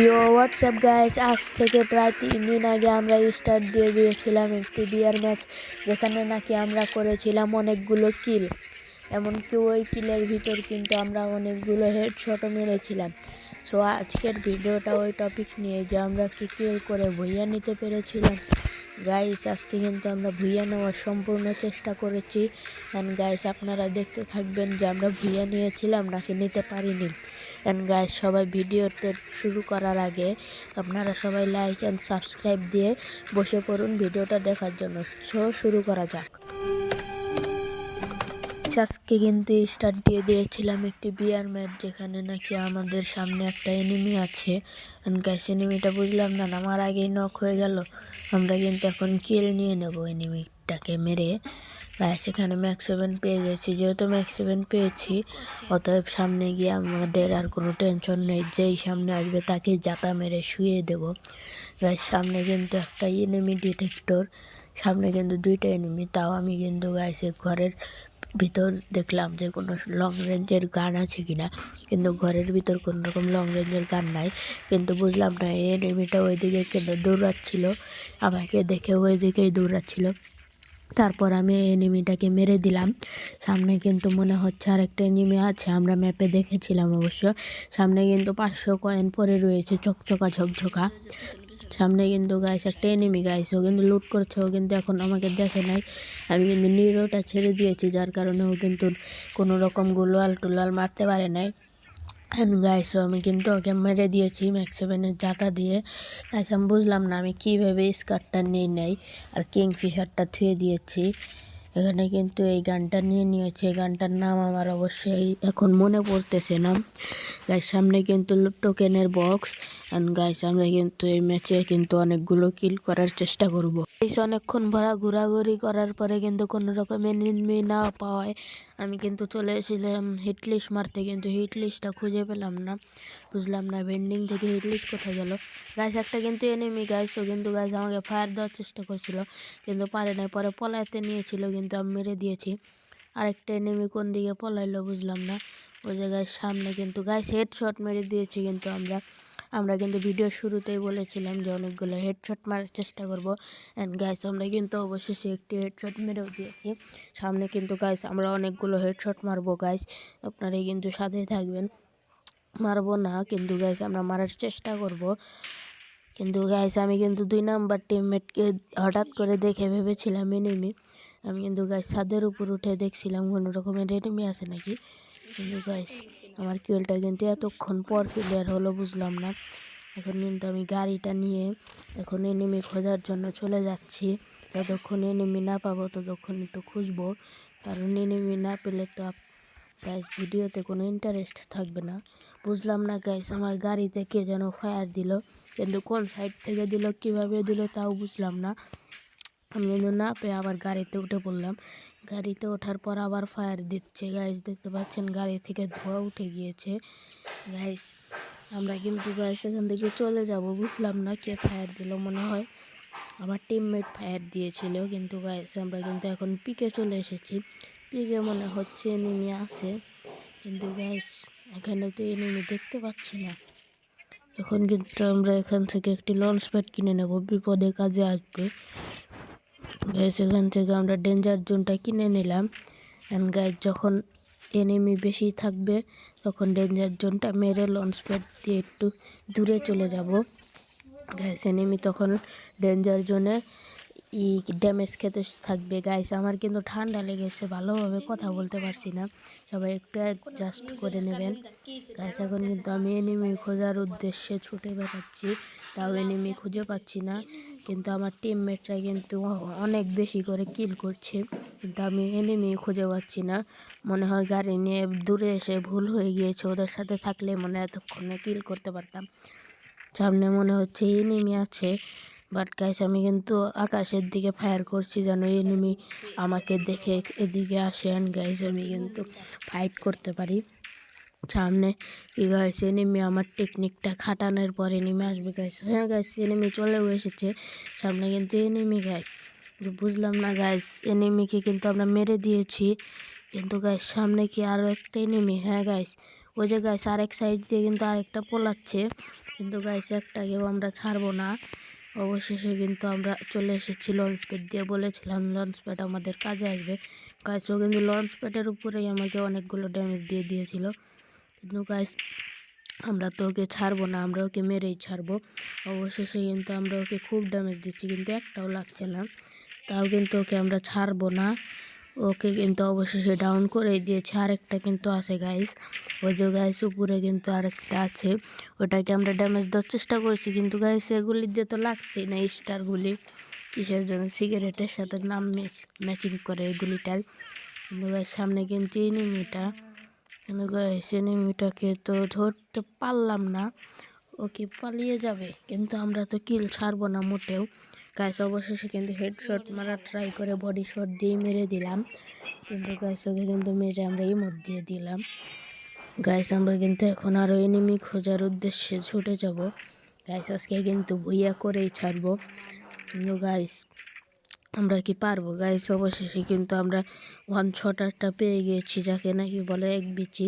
ইয়ো WhatsApp guys আজ থেকে প্রায় তিন দিন আগে আমরা স্টার্ট দিয়ে দিয়েছিলাম একটি বিয়ার ম্যাচ যেখানে নাকি আমরা করেছিলাম অনেকগুলো কিল এমনকি ওই কিলের ভিতর কিন্তু আমরা অনেকগুলো হেডশটও মেরেছিলাম। সো আজকের ভিডিওটা ওই টপিক নিয়ে যে আমরা কি কিল করে ভুইয়া নিতে পেরেছিলাম। গাইস আজকে কিন্তু আমরা ভুইয়া নেওয়ার সম্পূর্ণ চেষ্টা করেছি। অ্যান্ড গাইস আপনারা দেখতে থাকবেন যে আমরা ভুইয়া নিয়েছিলাম নাকি নিতে পারিনি। অ্যান্ড গাইস সবাই ভিডিওতে শুরু করার আগে আপনারা সবাই লাইক অ্যান্ড সাবস্ক্রাইব দিয়ে বসে পড়ুন ভিডিওটা দেখার জন্য। সো, শুরু করা যাক। আজকে কিন্তু স্টার্ট দিয়ে দিয়েছিলাম একটি বিয়ার ম্যাচ যেখানে নাকি আমাদের সামনে একটা এনিমি আছে। গ্যাস এনিমিটা বুঝলাম না আমার আগেই নক হয়ে গেল। আমরা কিন্তু এখন কিল নিয়ে নেব এনিমিটাকে মেরে। গায়ে সেখানে ম্যাক্স সেভেন পেয়ে গেছি। যেহেতু ম্যাক্স সেভেন পেয়েছি, অতএব সামনে গিয়ে আমাদের আর কোনো টেনশন নেই। যেই সামনে আসবে তাকে জাতা মেরে শুয়ে দেব। গায়ের সামনে কিন্তু একটা এনিমি ডিটেক্টর সামনে কিন্তু দুইটা এনিমি তাও আমি কিন্তু গাইছে ঘরের ভিতর দেখলাম যে কোনো লং রেঞ্জের গান আছে কিনা। কিন্তু ঘরের ভিতর কোনো রকম লং রেঞ্জের গান নাই। কিন্তু বুঝলাম না এনিমিটা ওইদিকে কেন দৌড়াচ্ছিল? আমাকে দেখে ওই দিকেই দৌড়াচ্ছিল। তারপর আমি এনিমিটাকে মেরে দিলাম। সামনে কিন্তু মনে হচ্ছে আরেকটা এনিমি আছে, আমরা ম্যাপে দেখেছিলাম অবশ্য। সামনে কিন্তু পাঁচশো কয়েন পরে রয়েছে চকচকা ঝকঝকা। সামনে কিন্তু গাইস একটা এনিমি গাইস ও কিন্তু লুট করছে, ও কিন্তু এখন আমাকে দেখে নাই। আমি কিন্তু নিরোটা ছেড়ে দিয়েছি, যার কারণে ও কিন্তু কোনো রকম গোলাল টোলাল মারতে পারে নাই। গাইস আমি কিন্তু ওকে মেরে দিয়েছি ম্যাক্স সেভেনের জাতা দিয়ে। গাইস আমি বুঝলাম না আমি কীভাবে স্কার্টটা নিয়ে নেই। আর কিং ফিশারটা থুয়ে দিয়েছি। এখানে কিন্তু এই গানটা নিয়ে নিয়েছে। এই গানটার নাম আমার অবশ্যই এখন মনে পড়তেছে না। গাইস সামনে কিন্তু টোকেনের বক্স অ্যান্ড গাইস আমরা কিন্তু এই ম্যাচে কিন্তু অনেকগুলো কিল করার চেষ্টা করব। গাইস অনেকক্ষণ ভরা ঘোরাঘুরি করার পরে কিন্তু কোনো রকমের নির্মি না পাওয়ায় আমি কিন্তু চলে এসেছিলাম হিটলিস্ট মারতে, কিন্তু হিটলিস্টটা খুঁজে পেলাম না। বুঝলাম না বেন্ডিং থেকে হিটলিস্ট কোথায় গেল। গাছ একটা কিন্তু এনিমি গাছ ও কিন্তু গাছ আমাকে ফায়ার দেওয়ার চেষ্টা করছিল, কিন্তু পারে নাই। পরে পলাইতে নিয়েছিল, কিন্তু আমি মেরে দিয়েছি। আরেকটা এনিমি কোন দিকে পলাইলো বুঝলাম না। ওই জায়গায় সামনে কিন্তু গাছ হেডশট মেরে দিয়েছি কিন্তু আমরা। আমরা কিন্তু ভিডিও শুরুতেই বলেছিলাম যে অনেকগুলো হেডশট মারার চেষ্টা করব। অ্যান্ড গাইস আমরা কিন্তু অবশেষে একটি হেডশট মেরেও দিয়েছি। সামনে কিন্তু গাইস আমরা অনেকগুলো হেডশট মারবো গাইস আপনারাই কিন্তু সাথে থাকবেন। মারবো না, কিন্তু গাইস আমরা মারার চেষ্টা করব। কিন্তু গাইস আমি কিন্তু দুই নাম্বার টিমমেটকে হঠাৎ করে দেখে ভেবেছিলাম এনিমি আমি কিন্তু গাইস ছাদের উপর উঠে দেখছিলাম, কোনো রকমের এনিমি আছে নাকি? কিন্তু গাইস আমার কিলটা কিন্তু এতক্ষণ পর ক্লিয়ার হলো, বুঝলাম না। এখন কিন্তু আমি গাড়িটা নিয়ে এখন এনিমি খোঁজার জন্য চলে যাচ্ছি। যতক্ষণ এনিমি না পাবো, ততক্ষণ একটু খুঁজবো। কারণ এনিমি না পেলে তো গাইস ভিডিওতে কোনো ইন্টারেস্ট থাকবে না। বুঝলাম না গাইস আমার গাড়িতে কে যেন ফায়ার দিল, কিন্তু কোন সাইড থেকে দিল, কীভাবে দিল, তাও বুঝলাম না। আমি না পেয়ে আবার গাড়িতে উঠে পড়লাম। গাড়িতে ওঠার পর আবার ফায়ার দিচ্ছে। গাইস দেখতে পাচ্ছেন, গাড়ি থেকে ধোয়া উঠে গিয়েছে। গাইস আমরা কিন্তু গাইস এখান থেকে চলে যাব। বুঝলাম না কে ফায়ার দিল, মনে হয় আমার টিমমেট ফায়ার দিয়েছিল। কিন্তু গাইস আমরা কিন্তু এখন পিকে চলে এসেছি। পিকে মনে হচ্ছে এনিমি আছে। কিন্তু গাইস এখানে তো এনিমি দেখতে পাচ্ছি না। এখন কিন্তু আমরা এখান থেকে একটি লঞ্চ প্যাড কিনে নেব। বিপদে কাজে আসবে। গাইস এখান থেকে আমরা ডেঞ্জার জোনটা কিনে নিলাম। অ্যান্ড গাইস যখন এনিমি বেশি থাকবে, তখন ডেঞ্জার জোনটা মেরে লঞ্চ প্যাড দিয়ে একটু দূরে চলে যাব। গাইস এনিমি তখন ডেঞ্জার জোনে ই ড্যামেজ খেতে থাকবে। গাইস আমার কিন্তু ঠান্ডা লেগেছে, ভালোভাবে কথা বলতে পারছি না। সবাই একটু অ্যাডজাস্ট করে নেবেন। গাইস এখন কিন্তু আমি এনিমি খোঁজার উদ্দেশ্যে ছুটে বেড়াচ্ছি। তাও এনিমি খুঁজে পাচ্ছি না। কিন্তু আমার টিমমেটরা কিন্তু অনেক বেশি করে কিল করছে। কিন্তু আমি এনিমি খুঁজে পাচ্ছি না। মনে হয় গাড়ি নিয়ে দূরে এসে ভুল হয়ে গিয়েছে। ওদের সাথে থাকলে মনে এতক্ষণে কিল করতে পারতাম। সামনে মনে হচ্ছে এনিমি আছে। বাট গাইস আমি কিন্তু আকাশের দিকে ফায়ার করছি যেন এনিমি আমাকে দেখে এদিকে আসে অ্যান্ড গাইস আমি কিন্তু ফাইট করতে পারি। সামনে। গাইস এনিমি আমার টেকনিকটা খাটানোর পরে নেমে আসবে গাইস হ্যাঁ গাইস এনিমি চলেও এসেছে। সামনে কিন্তু এনিমি গাইস বুঝলাম না গাইস এনিমিকে কিন্তু আমরা মেরে দিয়েছি। কিন্তু গাইস সামনে কি আরও একটা এনিমি হ্যাঁ গাইস ওই যে গাইস আরেক সাইড দিয়ে কিন্তু আরেকটা পোলাচ্ছে। কিন্তু গাইস একটাকেও আমরা ছাড়বো না। অবশেষে কিন্তু আমরা চলে এসেছি লঞ্চ প্যাড দিয়ে। বলেছিলাম লঞ্চ প্যাড আমাদের কাজে আসবে। গাইস ও কিন্তু লঞ্চ প্যাডের উপরেই আমাকে অনেকগুলো ড্যামেজ দিয়ে দিয়েছিল। কিন্তু গাইস, আমরা তো ওকে ছাড়বো না, আমরা ওকে মেরেই ছাড়বো। অবশেষে কিন্তু আমরা ওকে খুব ড্যামেজ দিচ্ছি, কিন্তু একটাও লাগছে না। তাও কিন্তু ওকে আমরা ছাড়বো না। ওকে কিন্তু অবশেষে ডাউন করে দিয়েছে, আরেকটা কিন্তু আছে গাইস। ওই যে গাইস, উপরে কিন্তু আরেকটা আছে। ওটাকে আমরা ড্যামেজ দেওয়ার চেষ্টা করছি, কিন্তু গাইস এগুলি দিয়ে তো লাগছেই না স্টারগুলি কিসের জন্য? সিগারেটের সাথে নাম ম্যাচিং করে এগুলিটার কিন্তু গাইস, সামনে কিন্তু এনিমিটা এনিমিটাকে তো ধরতে পারলাম না। ওকে পালিয়ে যাবে? কিন্তু আমরা তো কিল ছাড়বো না মোটেও। গাইস অবশেষে কিন্তু হেডশট মারা ট্রাই করে বডি শট দিয়ে মেরে দিলাম। কিন্তু গাইস ওকে কিন্তু মেরে আমরা ইমোট দিয়ে দিলাম। গাইস আমরা কিন্তু এখন আরও এনিমি খোঁজার উদ্দেশ্যে ছুটে যাব। গাইস আজকে কিন্তু ভুইয়া করেই ছাড়বো। কিন্তু গাইস আমরা কি পারব? গাইস অবশেষে কিন্তু আমরা ওয়ান শটারটা পেয়ে গিয়েছি যাকে নাকি বলে এক বিচি।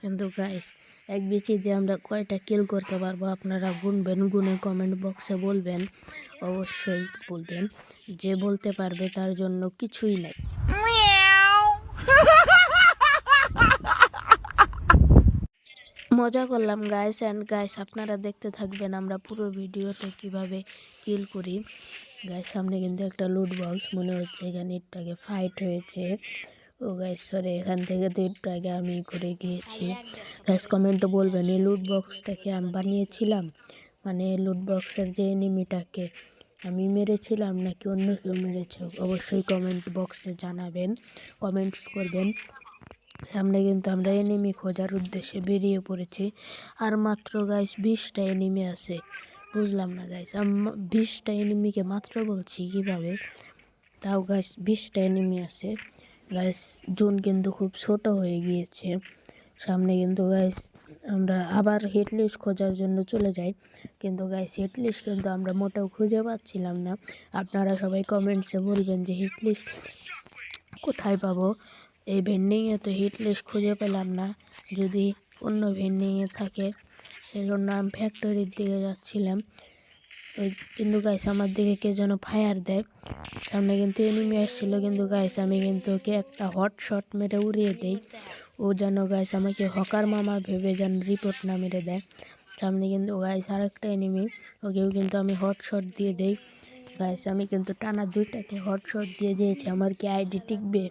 কিন্তু গাইস এক বিচি দিয়ে আমরা কয়টা কিল করতে পারব আপনারা গুনবেন গুনে কমেন্ট বক্সে বলবেন। অবশ্যই বলবেন যে বলতে পারবে তার জন্য কিছুই নাই। মজা করলাম গাইস অ্যান্ড গাইস আপনারা দেখতে থাকবেন আমরা পুরো ভিডিওতে কীভাবে কিল করি। গাইস সামনে কিন্তু একটা লুট বক্স মনে হচ্ছে, এখানে একটু ফাইট হয়েছে। ও গাইস সরি এখান থেকে তো একটু আমি করে গিয়েছি। গাইস কমেন্টে বলবেন, এই লুট বক্সটাকে আমি বানিয়েছিলাম? মানে লুট বক্সের যে এনিমিটাকে আমি মেরেছিলাম নাকি অন্য কেউ মেরেছে? অবশ্যই কমেন্ট বক্সে জানাবেন কমেন্টস করবেন। সামনে কিন্তু আমরা এনিমি খোঁজার উদ্দেশ্যে বেরিয়ে পড়েছি। আর মাত্র গাইস বিশটা এনিমি আছে। বুঝলাম না গাইস আমি বিশটা এনিমিকে মাত্র বলছি কীভাবে? তাও গাইস বিশটা এনিমি আছে। গাইস জুন কিন্তু খুব ছোট হয়ে গিয়েছে। সামনে কিন্তু গাইস আমরা আবার হিটলিস্ট খোঁজার জন্য চলে যাই। কিন্তু গাইস হিটলিস্ট কিন্তু আমরা মোটেও খুঁজে পাচ্ছিলাম না। আপনারা সবাই কমেন্টসে বলবেন যে হিটলিস্ট কোথায় পাবো? এই ভেন্ডিংয়ে তো হিট লিস্ট খুঁজে পেলাম না। যদি অন্য ভেন্ডিংয়ে থাকে সেজন্য আমি ফ্যাক্টরির দিকে যাচ্ছিলাম। ওই কিন্তু গাইস আমার দিকে কে যেন ফায়ার দেয়। সামনে কিন্তু এনিমি আসছিল, কিন্তু গাইস আমি কিন্তু ওকে একটা হট শট মেরে উড়িয়ে দেই। ও যেন গাইস আমাকে হকার মামা ভেবে যেন রিপোর্ট না মেরে দেয়। সামনে কিন্তু গাইস আরেকটা এনিমি ওকেও কিন্তু আমি হট শট দিয়ে দেই। গাইস আমি কিন্তু টানা দুইটাকে হট শট দিয়ে দিয়েছি, আমার কি আইডি টিকবে?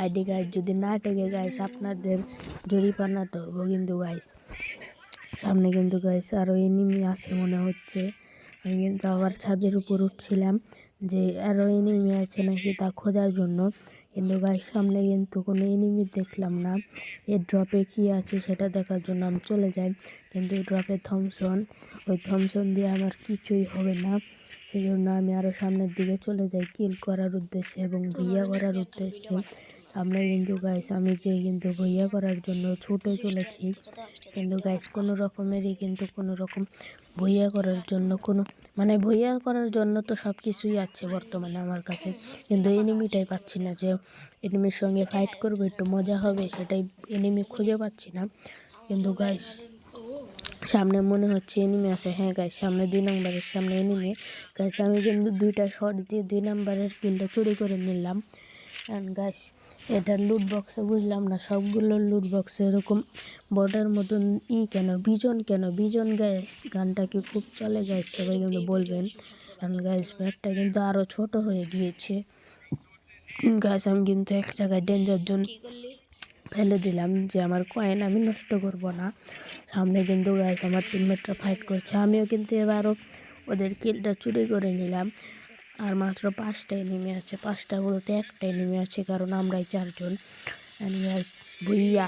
আইডি কার্ড যদি না টেকে গাইস আপনাদের জরিপানা ধরবো কিন্তু গাইস সামনে কিন্তু গাইস আরও এনিমি আছে মনে হচ্ছে। আমি কিন্তু আবার ছাদের উপর উঠছিলাম যে আরও এনিমি আছে নাকি তা খোঁজার জন্য। কিন্তু গাইস সামনে কিন্তু কোনো এনিমি দেখলাম না। এর ড্রপে কি আছে সেটা দেখার জন্য আমি চলে যাই। কিন্তু ড্রপে থমসন ওই থমসন দিয়ে আমার কিছুই হবে না। সেই জন্য আমি আরও সামনের দিকে চলে যাই কিল করার উদ্দেশ্যে এবং ভুইয়া করার উদ্দেশ্যে। আমরা কিন্তু গাইস আমি যে কিন্তু ভুইয়া করার জন্য ছুটে চলেছি। কিন্তু গাইস কোনো রকমেরই কিন্তু কোনো রকম ভুইয়া করার জন্য কোনো মানে ভুইয়া করার জন্য তো সব কিছুই আছে বর্তমানে আমার কাছে। কিন্তু এনিমিটাই পাচ্ছি না যে এনিমির সঙ্গে ফাইট করব, একটু মজা হবে সেটাই এনিমি খুঁজে পাচ্ছি না। কিন্তু গাইস সামনে মনে হচ্ছে এনিমি আছে। হ্যাঁ গাইস সামনে দুই নম্বরের সামনে এনিমি গাইস আমি কিন্তু দুইটা শট দিয়ে দুই নম্বরের কিলটা চুরি করে নিলাম। অ্যান্ড গাইস এটা লুট বক্সে বুঝলাম না সবগুলো লুট বক্সে এরকম বর্ডার মতন ই কেন বিজন কেন বিজন গাইস গানটা কি খুব চলে গাইস সবাই কিন্তু বলবেন। অ্যান্ড গাইস ব্যাগটা কিন্তু আরও ছোট হয়ে গিয়েছে। গাইস আমি কিন্তু এক জায়গায় ডেঞ্জার জোন ফেলে দিলাম যে আমার কয়েন আমি নষ্ট করব না। সামনে কিন্তু গাইস আমার টিমমেটরা ফাইট করছে। আমিও কিন্তু এবারও ওদের কিলটা চুরি করে নিলাম। আর মাত্র পাঁচটা এনিমি আছে। পাঁচটা বলতে একটা এনিমি আছে, কারণ আমরাই চারজন। And guys Bhuiyan